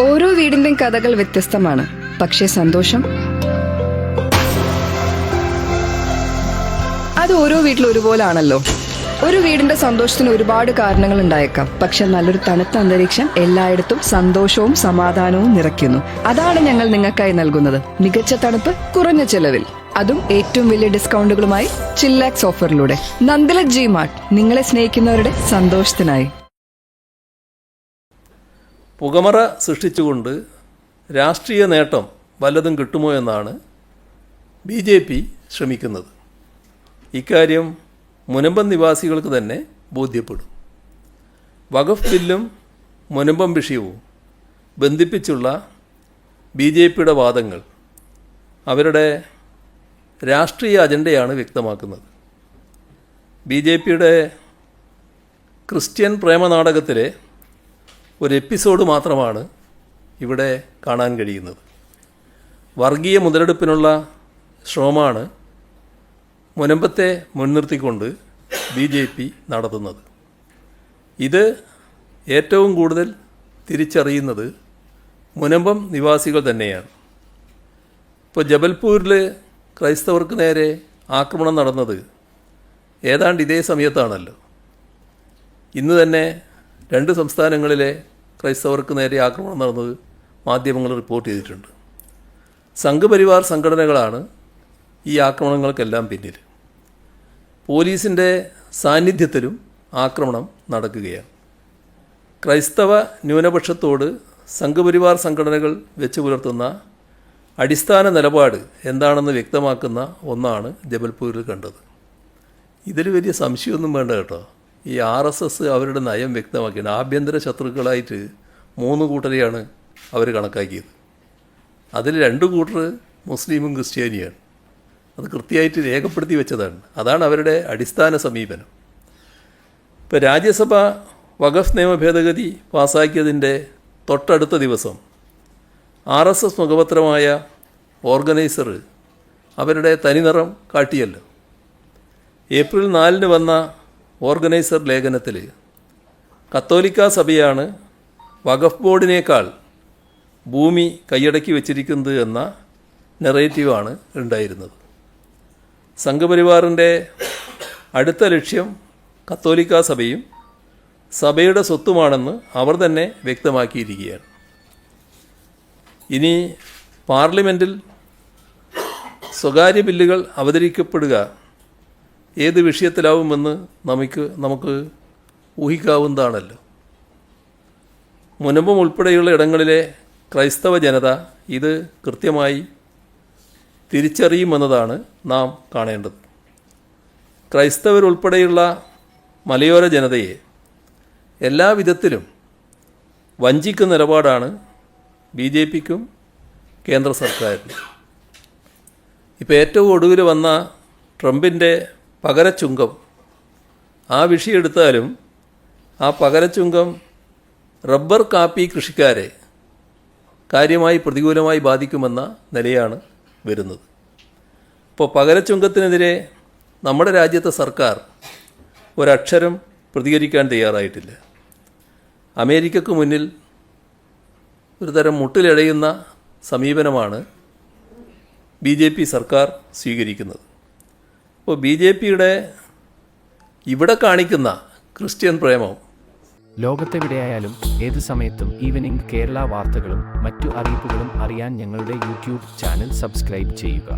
ഓരോ വീടിന്റെയും കഥകൾ വ്യത്യസ്തമാണ്. പക്ഷേ സന്തോഷം? അത് ഓരോ വീട്ടിലും ഒരുപോലാണല്ലോ. ഒരു വീടിന്റെ സന്തോഷത്തിന് ഒരുപാട് കാരണങ്ങൾ ഉണ്ടായേക്കാം. പക്ഷെ നല്ലൊരു തണുത്ത അന്തരീക്ഷം എല്ലായിടത്തും സന്തോഷവും സമാധാനവും നിറയ്ക്കുന്നു. അതാണ് ഞങ്ങൾ നിങ്ങൾക്കായി നൽകുന്നത്. മികച്ച തണുപ്പ് കുറഞ്ഞ ചെലവിൽ. അതും ഏറ്റവും വലിയ ഡിസ്കൗണ്ടുകളുമായി ചില്ലാക്സ് ഓഫറിലൂടെ. Nandala G mart. നിങ്ങളെ സ്നേഹിക്കുന്നവരുടെ സന്തോഷത്തിനായി. പുകമറ സൃഷ്ടിച്ചുകൊണ്ട് രാഷ്ട്രീയ നേട്ടം വല്ലതും കിട്ടുമോ എന്നാണ് ബി ജെ പി ശ്രമിക്കുന്നത്. ഇക്കാര്യം മുനമ്പം നിവാസികൾക്ക് തന്നെ ബോധ്യപ്പെടും. വഖഫ് ബില്ലും മുനമ്പം വിഷയവും ബന്ധിപ്പിച്ചുള്ള ബി ജെ പിയുടെ വാദങ്ങൾ അവരുടെ രാഷ്ട്രീയ അജണ്ടയാണ് വ്യക്തമാക്കുന്നത്. ബി ജെ പിയുടെ ക്രിസ്ത്യൻ പ്രേമനാടകത്തിലെ ഒരു എപ്പിസോഡ് മാത്രമാണ് ഇവിടെ കാണാൻ കഴിയുന്നത്. വർഗീയ മുതലെടുപ്പിനുള്ള ശ്രമമാണ് മുനമ്പത്തെ മുൻനിർത്തിക്കൊണ്ട് ബി ജെ പി നടത്തുന്നത്. ഇത് ഏറ്റവും കൂടുതൽ തിരിച്ചറിയുന്നത് മുനമ്പം നിവാസികൾ തന്നെയാണ്. ഇപ്പോൾ ജബൽപൂരിൽ ക്രൈസ്തവർക്ക് നേരെ ആക്രമണം നടന്നത് ഏതാണ്ട് ഇതേ സമയത്താണല്ലോ. ഇന്ന് തന്നെ രണ്ട് സംസ്ഥാനങ്ങളിലെ ക്രൈസ്തവർക്ക് നേരെ ആക്രമണം നടന്നത് മാധ്യമങ്ങൾ റിപ്പോർട്ട് ചെയ്തിട്ടുണ്ട്. സംഘപരിവാർ സംഘടനകളാണ് ഈ ആക്രമണങ്ങൾക്കെല്ലാം പിന്നിൽ. പോലീസിന്റെ സാന്നിധ്യത്തിലും ആക്രമണം നടക്കുകയാണ്. ക്രൈസ്തവ ന്യൂനപക്ഷത്തോട് സംഘപരിവാർ സംഘടനകൾ വെച്ച് പുലർത്തുന്ന അടിസ്ഥാന നിലപാട് എന്താണെന്ന് വ്യക്തമാക്കുന്ന ഒന്നാണ് ജബൽപൂരിൽ കണ്ടത്. ഇതിൽ വലിയ സംശയമൊന്നും വേണ്ട കേട്ടോ. ഈ ആർ എസ് എസ് അവരുടെ നയം വ്യക്തമാക്കിയാണ് ആഭ്യന്തര ശത്രുക്കളായിട്ട് മൂന്ന് കൂട്ടരെയാണ് അവർ കണക്കാക്കിയത്. അതിൽ രണ്ട് കൂട്ടർ മുസ്ലിമും ക്രിസ്ത്യാനിയാണ്. അത് കൃത്യമായിട്ട് രേഖപ്പെടുത്തി വെച്ചതാണ്. അതാണ് അവരുടെ അടിസ്ഥാന സമീപനം. ഇപ്പോൾ രാജ്യസഭ വഖഫ് നിയമ ഭേദഗതി പാസാക്കിയതിന്റെ തൊട്ടടുത്ത ദിവസം ആർ എസ് എസ് മുഖപത്രമായ ഓർഗനൈസർ അവരുടെ തനിനിറം കാട്ടിയല്ലോ. ഏപ്രിൽ നാലിന് വന്ന ഓർഗനൈസർ ലേഖനത്തിൽ കത്തോലിക്ക സഭയാണ് വഖഫ് ബോർഡിനേക്കാൾ ഭൂമി കൈയടക്കി വച്ചിരിക്കുന്നത് എന്ന നെറേറ്റീവാണ് ഉണ്ടായിരുന്നത്. സംഘപരിവാറിന്റെ അടുത്ത ലക്ഷ്യം കത്തോലിക്ക സഭയും സഭയുടെ സ്വത്തുമാണെന്ന് അവർ തന്നെ വ്യക്തമാക്കിയിരിക്കുകയാണ്. ഇനി പാർലമെന്റിൽ സ്വകാര്യ ബില്ലുകൾ അവതരിക്കപ്പെടുക ഏത് വിഷയത്തിലാവുമെന്ന് നമുക്ക് നമുക്ക് ഊഹിക്കാവുന്നതാണല്ലോ. മുനമ്പം ഉൾപ്പെടെയുള്ള ഇടങ്ങളിലെ ക്രൈസ്തവ ജനത ഇത് കൃത്യമായി തിരിച്ചറിയുമെന്നതാണ് നാം കാണേണ്ടത്. ക്രൈസ്തവരുൾപ്പെടെയുള്ള മലയോര ജനതയെ എല്ലാ വിധത്തിലും വഞ്ചിക്കുന്ന നിലപാടാണ് ബി ജെ പിക്കും കേന്ദ്ര സർക്കാരിനും. ഇപ്പോൾ ഏറ്റവും ഒടുവിൽ വന്ന ട്രംപിന്റെ പകരച്ചുങ്കം. ആ വിഷയം എടുത്താലും ആ പകരച്ചുങ്കം റബ്ബർ കാപ്പി കൃഷിക്കാരെ കാര്യമായി പ്രതികൂലമായി ബാധിക്കുമെന്ന നിലയാണ് വരുന്നത്. ഇപ്പോൾ പകരച്ചുങ്കത്തിനെതിരെ നമ്മുടെ രാജ്യത്തെ സർക്കാർ ഒരക്ഷരം പ്രതികരിക്കാൻ തയ്യാറായിട്ടില്ല. അമേരിക്കക്ക് മുന്നിൽ ഒരു തരം മുട്ടിലടയുന്ന സമീപനമാണ് ബി ജെ പി സർക്കാർ സ്വീകരിക്കുന്നത്. അപ്പോൾ ബി ജെ പിയുടെ ഇവിടെ കാണിക്കുന്ന ക്രിസ്ത്യൻ പ്രേമം. ലോകത്തെവിടെയായാലും ഏത് സമയത്തും ഈവനിംഗ് കേരള വാർത്തകളും മറ്റു അറിയിപ്പുകളും അറിയാൻ ഞങ്ങളുടെ യൂട്യൂബ് ചാനൽ സബ്സ്ക്രൈബ് ചെയ്യുക.